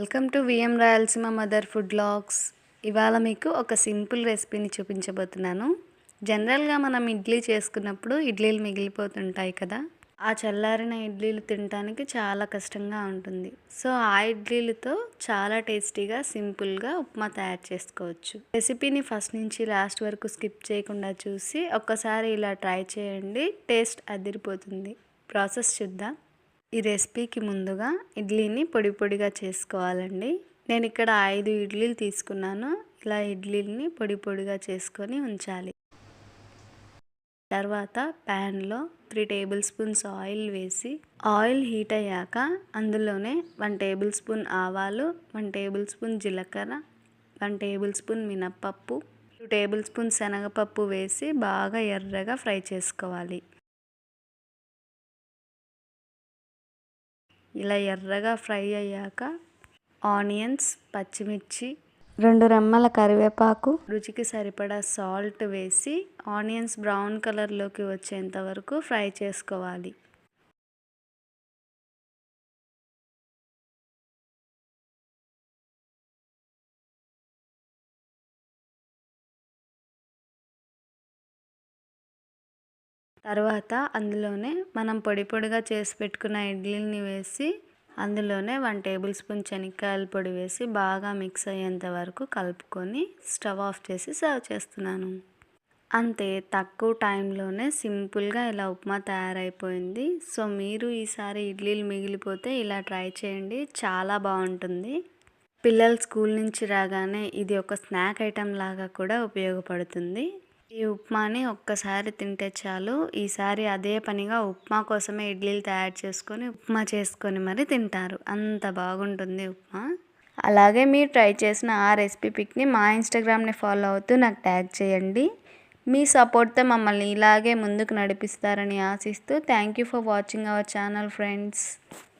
Welcome to VM Rayalaseema mother food blogs ఇవాళ మీకు ఒక సింపుల్ రెసిపీని చూపించబోతున్నాను. జనరల్గా మనం ఇడ్లీ చేసుకున్నప్పుడు ఇడ్లీలు మిగిలిపోతుంటాయి కదా? ఆ చల్లారిన ఇడ్లీలు తినడానికి చాలా కష్టంగా ఉంటుంది. సో ఆ ఇడ్లీలతో చాలా టేస్టీగా సింపుల్గా ఉప్మా తయారు చేసుకోవచ్చు. రెసిపీని ఫస్ట్ నుంచి లాస్ట్ వరకు స్కిప్ చేయకుండా చూసి ఒక్కసారి ఇలా ట్రై చేయండి. టేస్ట్ అదిరిపోతుంది. ప్రాసెస్ చూద్దాం. ఈ రెసిపీకి ముందుగా ఇడ్లీని పొడి పొడిగా చేసుకోవాలండి. నేను ఇక్కడ ఐదు ఇడ్లీలు తీసుకున్నాను. ఇలా ఇడ్లీని పొడి పొడిగా చేసుకొని ఉంచాలి. తర్వాత ప్యాన్లో త్రీ టేబుల్ స్పూన్స్ ఆయిల్ వేసి ఆయిల్ హీట్ అయ్యాక అందులోనే వన్ టేబుల్ స్పూన్ ఆవాలు వన్ టేబుల్ స్పూన్ జీలకర్ర వన్ టేబుల్ స్పూన్ మినప్పప్పు టూ టేబుల్ స్పూన్ శనగపప్పు వేసి బాగా ఎర్రగా ఫ్రై చేసుకోవాలి. ఇలా ఎర్రగా ఫ్రై అయ్యాక ఆనియన్స్ పచ్చిమిర్చి రెండు రెమ్మల కరివేపాకు రుచికి సరిపడా సాల్ట్ వేసి ఆనియన్స్ బ్రౌన్ కలర్లోకి వచ్చేంత వరకు ఫ్రై చేసుకోవాలి. తర్వాత అందులోనే మనం పొడి పొడిగా చేసి పెట్టుకున్న ఇడ్లీని వేసి అందులోనే వన్ టేబుల్ స్పూన్ శనక్కాయల పొడి వేసి బాగా మిక్స్ అయ్యేంత వరకు కలుపుకొని స్టవ్ ఆఫ్ చేసి సర్వ్ చేస్తున్నాను. అంతే తక్కువ టైంలోనే సింపుల్గా ఇలా ఉప్మా తయారైపోయింది. సో మీరు ఈసారి ఇడ్లీలు మిగిలిపోతే ఇలా ట్రై చేయండి చాలా బాగుంటుంది. పిల్లలు స్కూల్ నుంచి రాగానే ఇది ఒక స్నాక్ ఐటెం లాగా కూడా ఉపయోగపడుతుంది. ఈ ఉప్మాని ఒక్కసారి తింటే చాలు. ఈసారి అదే పనిగా ఉప్మా కోసమే ఇడ్లీలు తయారు చేసుకొని ఉప్మా చేసుకొని మరి తింటారు. అంత బాగుంటుంది ఉప్మా. అలాగే మీరు ట్రై చేసిన ఆ రెసిపీ పిక్ని మా ఇన్స్టాగ్రామ్ని ఫాలో అవుతూ నాకు ట్యాగ్ చేయండి. మీ సపోర్ట్తో మమ్మల్ని ఇలాగే ముందుకు నడిపిస్తారని ఆశిస్తూ thank you for watching our channel friends.